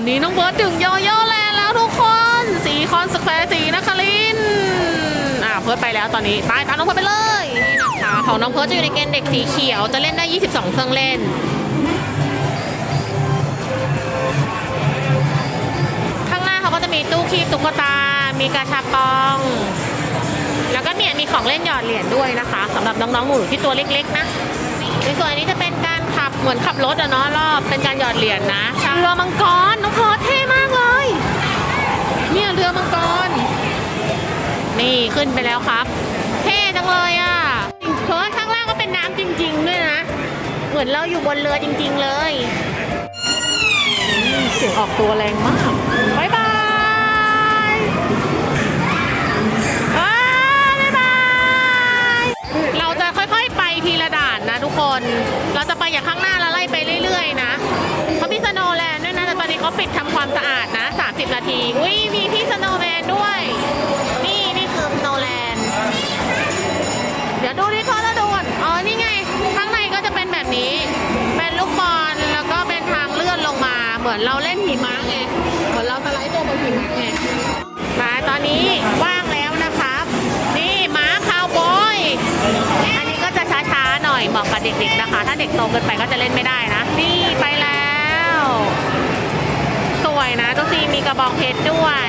ตอนนี้น้องเบิร์ดถึงยอย่แลนด์แล้วทุกคน สีคอนสแควร์สีนครินอ่าเพิร์ดไปแล้วตอนนี้ไปตามน้องเพิร์ดไปเลยนี่นะคะของน้องเพิร์ดจะอยู่ในเกณฑ์เด็กสีเขียว จะเล่นได้ 22 เครื่องเล่น ข้างหน้าเขาก็จะมีตู้คีบตุ๊กตา มีกาชาปอง แล้วก็เนี่ยมีของเล่นหยอดเหรียญด้วยนะคะสำหรับน้องๆหนูที่ตัวเล็กๆนะ มือนขับรถอะเนาะรอบเป็นการหยอดเหรียญนะเรือมังกรน้องพอเท่มากเลย เนี่ยเรือมังกร นี่ขึ้นไปแล้วครับ เท่จังเลยอะเพราะว่าข้างล่างก็เป็นน้ำจริง ๆ ด้วยนะ เหมือนเราอยู่บนเรือจริง ๆ เลยอืมเสียงออกตัวแรงมากบายบายอ่าบ๊ายบายเราจะค่อยๆไปทีละด่านนะ ทุกคน เราจะไปอย่างข้างหน้าแล้วไล่ไปเรื่อยๆ นะเขามีสโนแลนด์ด้วยนะ แต่ตอนนี้เขาปิดทำความสะอาดนะ 30 นาที อุ้ยมีพี่สโนแมนด้วย นี่นี่คือสโนแลนด์ เดี๋ยวดูที่ทอระดวนอ๋อ นี่ไง ข้างในก็จะเป็นแบบนี้ เป็นลูกบอล แล้วก็เป็นทางเลื่อนลงมา เหมือนเราเล่นหิมะไง เหมือนเราสไลด์ตัวบนหิมะไง มาตอนนี้ว่า มาะกับเด็กๆนะคะ ถ้าเด็กโตเกินไปก็จะเล่นไม่ได้นะ นี่ไปแล้ว สวยนะตุ๊ซีมีกระบองเพชรด้วย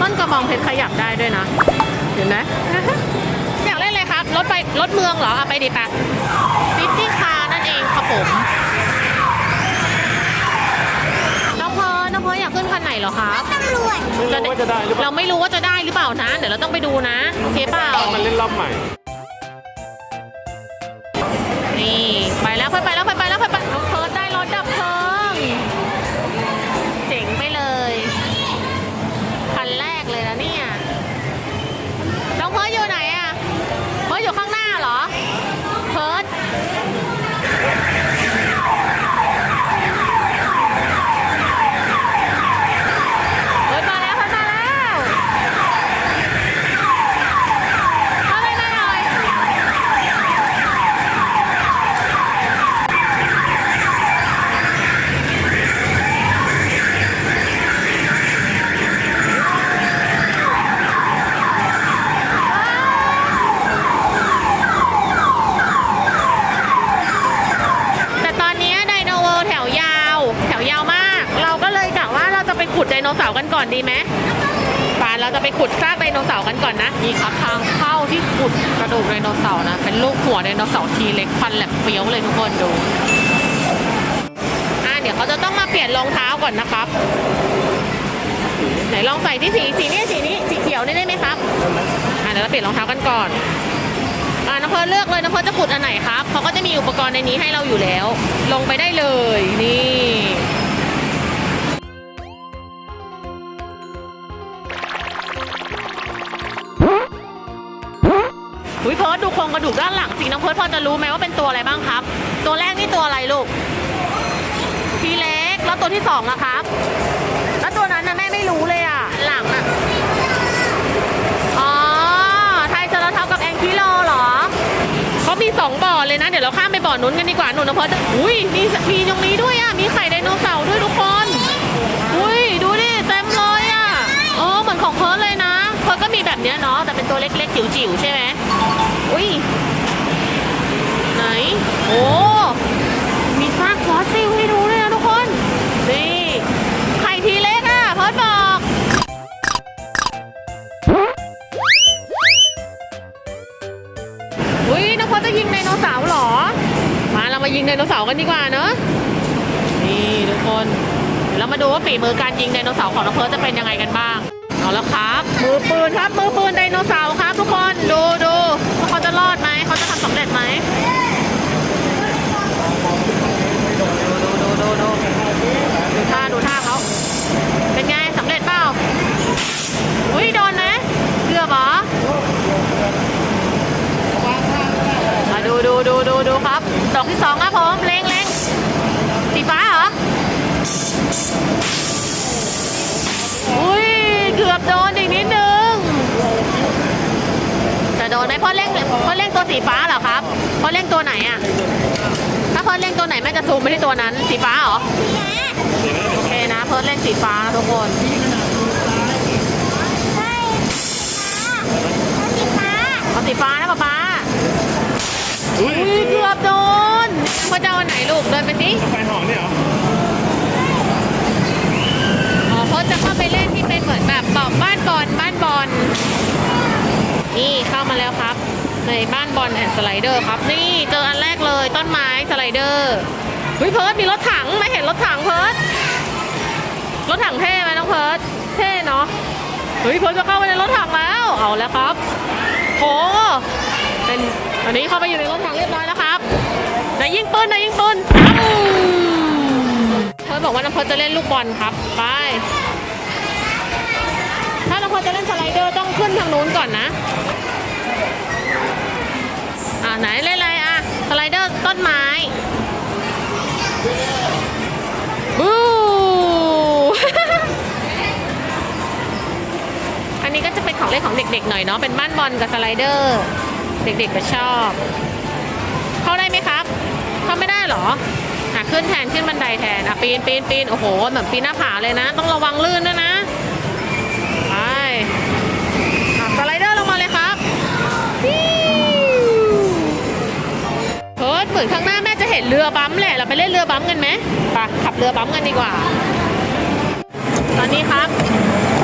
ต้นกระบองเพชรขยับได้ด้วยนะ เห็นไหมอยากเล่นเลยครับ รถไปรถเมืองเหรอเอาไปดิปะซิตี้คาำรวจไม่รู้ว่าจะได้หรือเปล่า เราไม่รู้ว่าจะได้หรือเปล่านะ เดี๋ยวเราต้องไปดูนะ โอเคเปล่า มันเล่นรอบใหม่ นี่ ไปแล้วไปไปแล้วไปไปแล้ว กันก่อนนะนี่ครับทางเข้าที่ขุดกระดูกไดโนเสาร์นะ เป็นลูกหัวไดโนเสาร์ทีเล็กฟันแหลมเฟี้ยวเลยทุกคนดูอะเดี๋ยวเขาจะต้องมาเปลี่ยนรองเท้าก่อนนะครับ ไหนลองใส่ที่สีสีนี้สีนี้สีเขียวนี่ได้ไหมครับอะเดี๋ยวเราเปลี่ยนรองเท้ากันก่อนอ่าน้องเพิร์ลเลือกเลยน้องเพิร์จะขุดอันไหนครับเขาก็จะมีอุปกรณ์ในนี้ให้เราอยู่แล้ว ลงไปได้เลยนี่ ร์ดดูโครงกระดูกด้านหลังสิน้องเพิร์ดพอจะรู้ไหมว่าเป็นตัวอะไรบ้างครับ ตัวแรกนี่ตัวอะไรลูกทีเล็กแล้วตัวที่สองอะครับ แล้วตัวนั้นนะแม่ไม่รู้เลยอะหลังอะอ๋อไทยเจรเท่ากับแองกิโลเหรอเขามีสองบ่อเลยนะ เดี๋ยวเราข้ามไปบ่อนู้นกันดีกว่าหนูนะเพราะอุ้ยมีมีตรงนี้ด้วยอะมีไข่ไดโนเสาร์ด้วยทุกคน อุ้ยดูดิเต็มเลยอะโอ้เหมือนของเพิร์ลเลยนะ เพิร์ลก็มีแบบ เนี้ยเนาะแต่เป็นตัวเล็กๆจิ๋วๆใช่ไหมอุ้ยไหน โอ้ มีซากฟอสซิลให้ดูด้วยนะทุกคน นี่ไข่ทีเล็กอะเพิร์บอก อุ้ยน้องพอจะยิงไดโนเสาร์เหรอ มาเรามายิงไดโนเสาร์กันดีกว่าเนอะนี่ทุกคนเดี๋ยวเรามาดูว่าฝีมือการยิงไดโนเสาร์ของน้องเพิร์จะเป็นยังไงกันบ้าง เอาแล้วครับ มือปืนครับมือปืนไดโนเสาร์ครับ ทุกคนดูดูว่าเขาจะรอดไหมเขาจะทำสำเร็จไหมดูดูดูดูดูท่าดูท่าเขาเป็นไงสำเร็จเปล่าอุ้ยโดนนะเกือบหรอมาดูดูดูดูดูครับ ดอกที่สองครับผมเล็งเล็งสีฟ้าเหรออุ้ยเกือบโดนอีกนิดนึง จะโดนไหมพ่อเล่งพ่อเล่งตัวสีฟ้าเหรอครับพ่อเล่งตัวไหนอะถ้าเพิร์ดเล่นตัวไหนแม่จะซูมไปที่ตัวนั้น สีฟ้าเหรอโอเคนะเพิร์ดเล่นสีฟ้านะทุกคนเอาสีฟ้านะป๊าป๊าอุ้ยอุ้ยเกือบโดนเพิร์ดจะเอาอันไหนลูกเดินไปสิไฟหอมเนี่ยเหรออ๋อเพิร์ดจะเข้าไปเล่นที่เป็นเหมือนแบบบอกบ้านบอลบ้านบอล นี่เข้ามาแล้วครับ ในบ้านบอลแอนด์สไลเดอร์ครับ นี่เจออันแรกเลยต้นไม้สไลเดอร์เฮ้ยเพิร์ดมีรถถังไม่เห็นรถถังเพิร์ดรถถังเท่ไหมน้องเพิร์ดเท่เนาะเฮ้ยเพิร์ดจะเข้าไปในรถถังแล้วเอาแล้วครับโหเป็นอันนี้เข้าไปอยู่ในรถถังเรียบร้อยแล้วครับไหนยิงปืนไหนยิงปืนเพิร์ดบอกว่าน้องเพิร์ดจะเล่นลูกบอลครับไป ถ้าน้อจะเล่นสไลเดอร์ต้องขึ้นทางนู้นก่อนนะอ่าไหนเล่นอะไรอะสไลเดอร์ต้นไม้บู อันนี้ก็จะเป็นของเล่นของเด็กๆหน่อยเนาะเป็นบ้านบอลกับสไลเดอร์ เด็กๆก็ชอบ เข้าได้ไหมครับ เข้าไม่ได้เหรออะขึ้นแทนขึ้นบันไดแทนอะปีนปีนปีนโอ้โหเหมือนปีนหน้าผาเลยนะ ต้องระวังลื่นด้วยนะ เห็นเรือบัมป์แหละ เราไปเล่นเรือบัมป์กันไหมไปขับเรือบัมป์กันดีกว่า ตอนนี้ครับ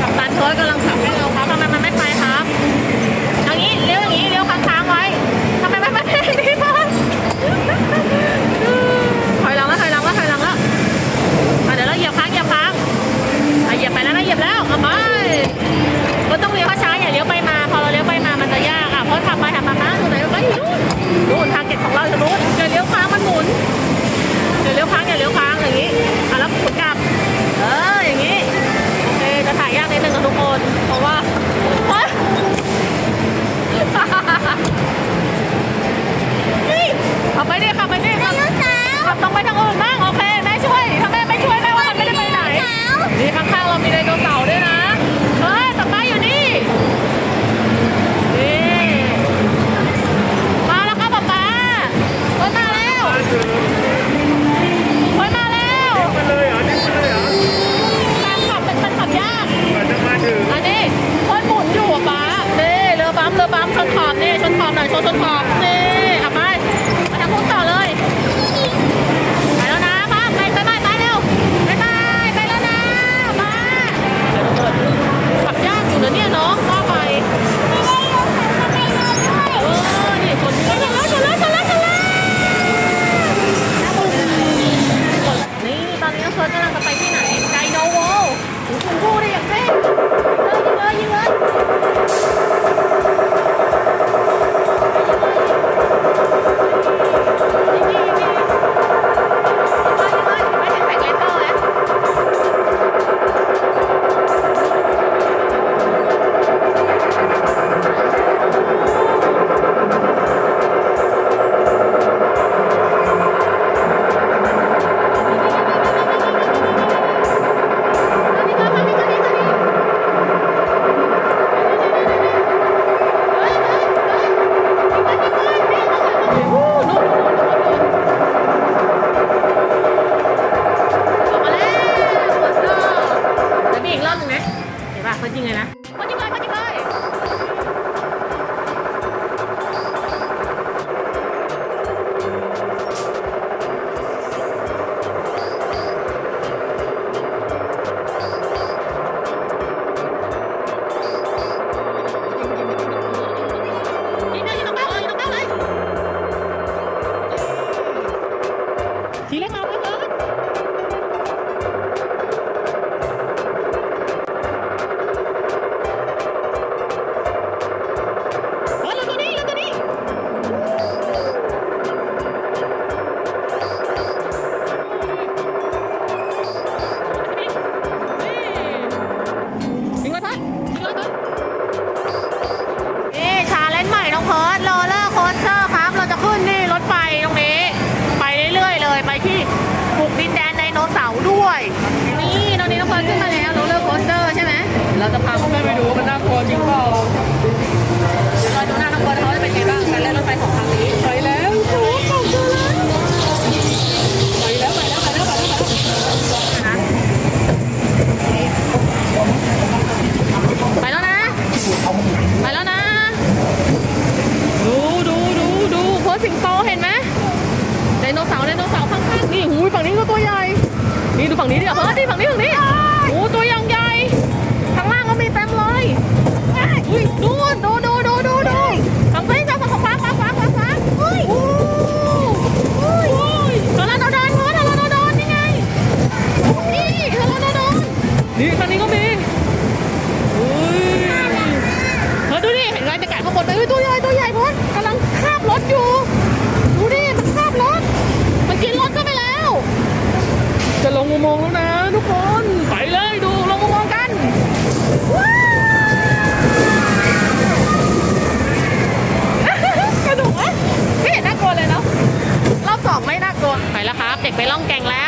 กัปตันเพิร์ดกำลังขับให้เราครับทำไมมันไม่ไปครับอย่างนี้เลี้ยวอย่างนี้เลี้ยวค้างๆไว้ทำไมมันไม่ไปอย่างนี้เพิร์ดถอยหลังแล้วถอยหลังแล้วถอยหลังแล้วเดี๋ยวเราเหยียบค้างเหยียบค้างเหยียบไปแล้วนะเหยียบแล้วเอาไปก็ต้องเลี้ยวช้าอย่าเลี้ยวไปมา พอเราเลี้ยวไปมามันจะยากอะเพราะทำไปทำมานะตรงไหนก็อยู่นู่นนู่นทาง ขับไปดิขับไปดิขับขับตรงไปทางอื่นบ้างโอเคแม่ช่วยถ้าแม่ไม่ช่วยแม่ว่ามันไม่ได้ไปไหนนี่ข้างๆเรามีไดโนเสาร์ด้วยนะเฮ้ยป๊าป๊าอยู่นี่นี่มาแล้วครับป๊าป๊าเฮ้ยมาแล้วเฮ้ยมาแล้วมันเลยเหรอจิ้มมันเลยเหรอการขับเป็นมันขับยากกว่าจะมาถึงอันนี้คนหมุนอยู่อะป้านี่เรือบัมเรือบัมชนขอบนี่ชนขอบหน่อยชนชนขอบนี่เอ เสาร์ไดโนเสาร์ข้างๆนี่หูฝั่งนี้ก็ตัวใหญ่ นี่ดูฝั่งนี้ดิเฮ้ยนี่ฝั่งนี้ฝั่งนี้ เด็กไปล่องแกงแล้ว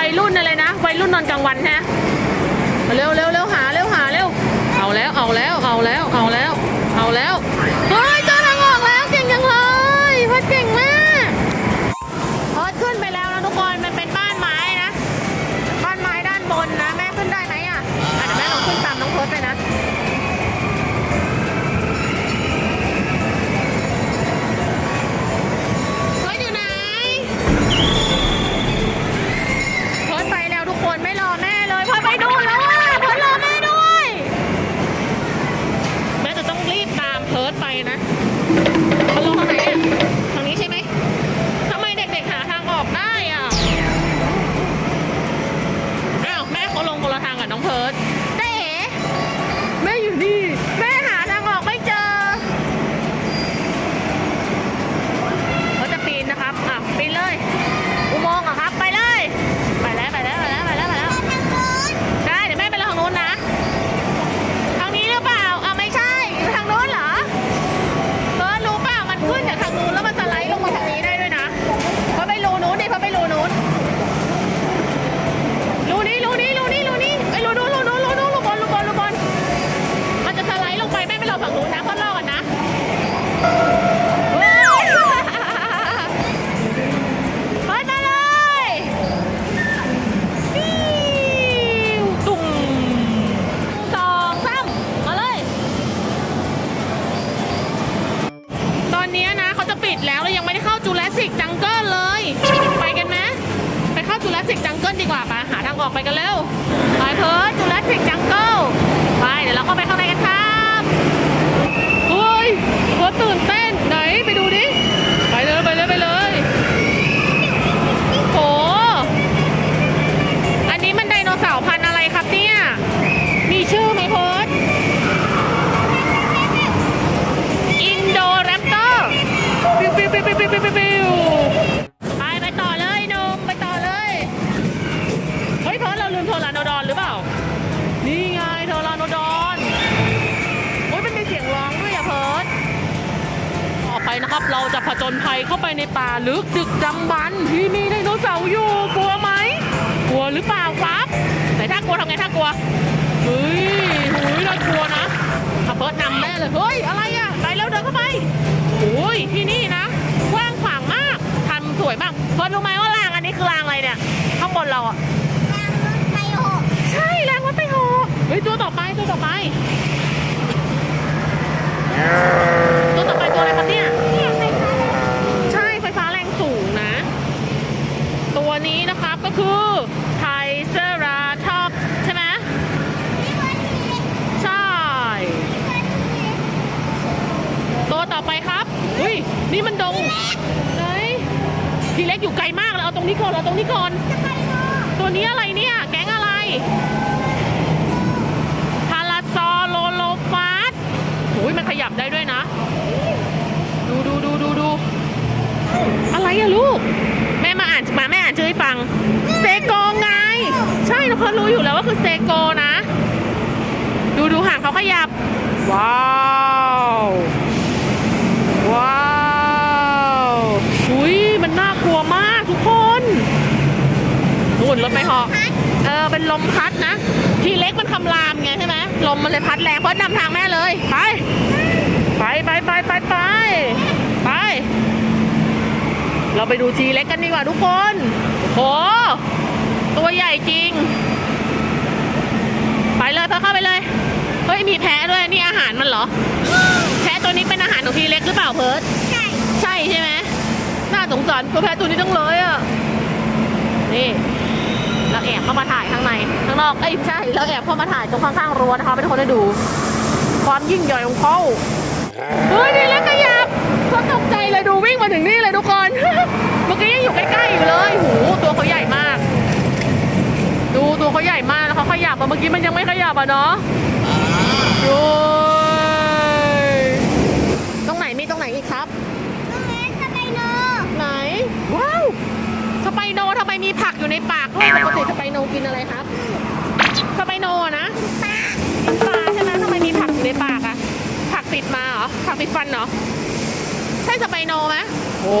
วัยรุ่นอะไรนะ วัยรุ่นนอนกลางวันฮะเร็วเร็วเร็วหาเร็วหาเร็วเอาแล้วเอาแล้วเอาแล้วเอาแล้วเอาแล้ว ออกไปกันเร็วไปเพิร์ดจูเลสิกจังเกิล เลยเฮ้ยอะไรอะไปแล้วเดินเข้าไปโอ้ยที่นี่นะกว้างขวางมากทำสวยมากเพิร์ดรู้ไหมว่ารางอันนี้คือรางอะไรเนี่ยข้างบนเราอะทางรถไฟหกใช่รางรถไฟหาะเฮ้ยตัวต่อไปตัวต่อไปตัวต่อไปตัวอะไรครับเนี่ยเนี่ยใช่ไฟฟ้าแรงสูงนะ ตัวนี้นะครับก็คือไทเซราทอปใช่ไหม ที่วันนี้ ใช่ ที่วันนี้ ตัวต่ อไปครับอุ้ยนี่มันดงไหนทีเล็กอยู่ไกลมากเลยเอาตรงนี้ก่อนเอาตรงนี้ก่อน ตัวนี้อะไรเนี่ย แก๊งอะไรพาราซอโลโลฟาสโอ้ยมันขยับได้ด้วยนะ ดูดูดูดูดูอะไรอะลูก แม่มาอ่านมาแม่อ่านชื่อให้ฟังเซโกไง ใช่เราเพิ่งรู้อยู่แล้วว่าคือเซโกนะ ดูดูห่างเขาขยับ ว้าว ว้าวอุ้ยมันน่ากลัวมากทุกคนนู่นรถไม่หอกเออเป็นลมพัดนะ ทีเล็กมันคำรามไงใช่ไหมลมมันเลยพัดแรงเพราะนำทางแม่เลย ไป ไปไปไปไปไปไป เราไปดูทีเล็กกันดีกว่าทุกคนโอ้โหตัวใหญ่จริง ไปเลยเพิ่เข้าไปเลย เฮ้ย มีแพะด้วย นี่อาหารมันเหรอ ตัวนี้เป็นอาหารของทีเล็กหรือเปล่าเพิร์ดใช่ใช่ใช่ไหมน่าสงสารตัวแพะตัวนี้จังเลยอะนี่เราแอบเข้ามาถ่ายข้างในข้างนอกเอ้ยไม่ใช่เราแอบเข้ามาถ่ายตรงข้างๆรั้วนะคะให้ทุกคนได้ดู ความยิ่งใหญ่ของเขาเฮ้ยนี่แล้วขยับเขาตกใจเลยดูวิ่งมาถึงนี่เลยทุกคนเมื่อกี้ยังอยู่ใกล้ๆอยู่เลยหูตัวเขาใหญ่มาก ดูตัวเขาใหญ่มากแล้วเขาขยับอะเมื่อกี้มันยังไม่ขยับอะเนาะดูู่ในปากด้วยปกติสไปโนกินอะไรครับสไปโนนะมันปลาใช่ไหมทำไมมีผักอยู่ในปากอะผักติดมาเหรอผักติดฟันเหรอใช่สไปโนไหมโอ้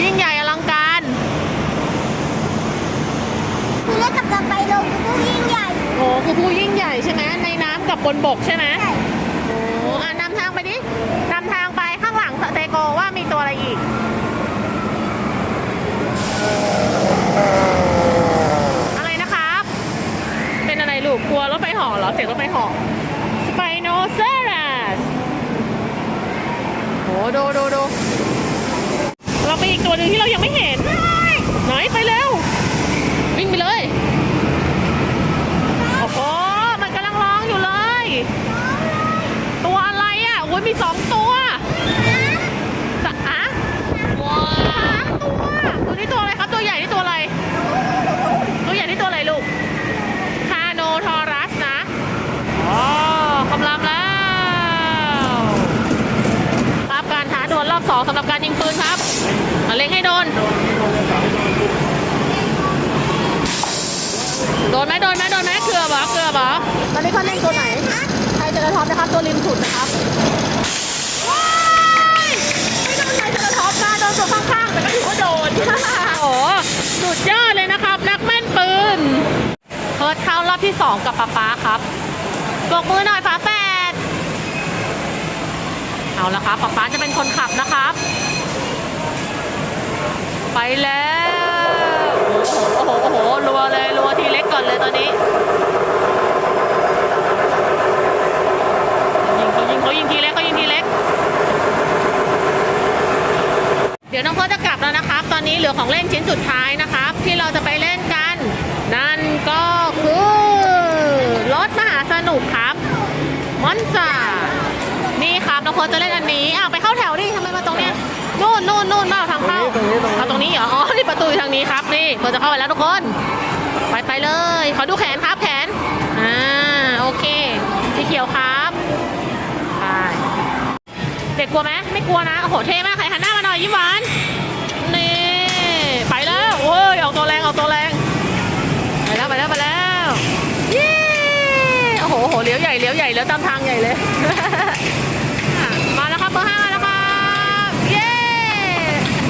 ยิ่งใหญ่อลังการคือเล่นกับสไปโนคือผู้ยิ่งใหญ่โอ้คือผู้ยิ่งใหญ่ใช่ไหมในน้ำกับบนบกใช่ไหม ตัวหนึ่งที่เรายังไม่เห็นไหนไปเร็ววิ่งไปเลย โอ้โห มันกำลังร้องอยู่เลย ตัวอะไรอะโอ้ยมีสองตัวตะอะว้าวตัวตัวนี้ตัวอะไรครับ ตัวใหญ่นี่ตัวอะไร ตัวใหญ่นี่ตัวอะไรลูกคาโนทอรัสนะอ๋อกำลังแล้ว ครับการท้าดวลรอบสองสำหรับการยิงปืนครับเอาเล็งให้โดน โด นไหมโดนไหมโดนไหมเกือบเหรอเกือบเหรอตอนนี้เขาเล่นตัวไหน ใครจะกระท็อปนะครับ ตัวริมสุดนะครับว้ายไม่โดนใครจะกระท็อปนะโดนตัวข้างๆแต่ก็ถือว่าโดน โอ้โหสุดยอดเลยนะครับ นักแม่นปืนเพิร์ดเข้ารอบที่2กับป๊าป๊าครับปรบมือหน่อยฝาแฝดเอาละครับป๊าป๊าจะเป็นคนขับนะครับ ไปแล้ว ตอนนี้ยิงเขายิงเขายิงทีเล็กเขายิงทีเล็ก เดี๋ยวน้องเพิร์ทจะกลับแล้วนะครับ ตอนนี้เหลือของเล่นชิ้นสุดท้ายนะครับ ที่เราจะไปเล่นกัน นั่นก็คือรถมหาสนุกครับมอนซานี่ครับน้องเพิร์ทจะเล่นอันนี้อ้าวไปเข้าแถวดิทำไมมาตรงเนี้ยนู่นนู่นนู่นเปล่าทางเข้าตรงนี้ตรงนี้เอาตรงนี้เหรออ๋อนี่ประตูอยู่ทางนี้ครับนี่เพิร์ทจะเข้าไปแล้วทุกคน ไปเลย ขอดูแขนครับแขน อ่า โอเค สีเขียวครับไปเด็กกลัวไหมไม่กลัวนะ โอ้โห เท่มาก ใครหันหน้ามาหน่อยยิ้มหวาน นี่ ไปแล้วโอ้ย ออกตัวแรง ออกตัวแรง ไปแล้ว ไปแล้ว ไปแล้ว เย้ โอ้โหโอ้โหเลี้ยวใหญ่ เลี้ยวใหญ่ เลี้ยวตามทางใหญ่เลย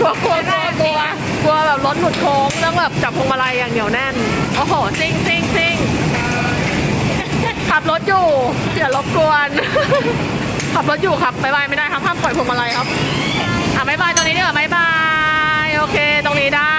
กลัวกลัวกลัวกลัวกลัวแบบรถหลุดโค้งต้องแบบจับพวงมาลัยอย่างเหนียวแน่น โอ้โหซิงซิงซิงขับรถอยู่อย่ารบกวน ขับรถอยู่ครับบายบายไม่ได้ครับห้ามปล่อยพวงมาลัยครับ อะบายบายตรงนี้ดีกว่าบายบาย โอเค ตรงนี้ได้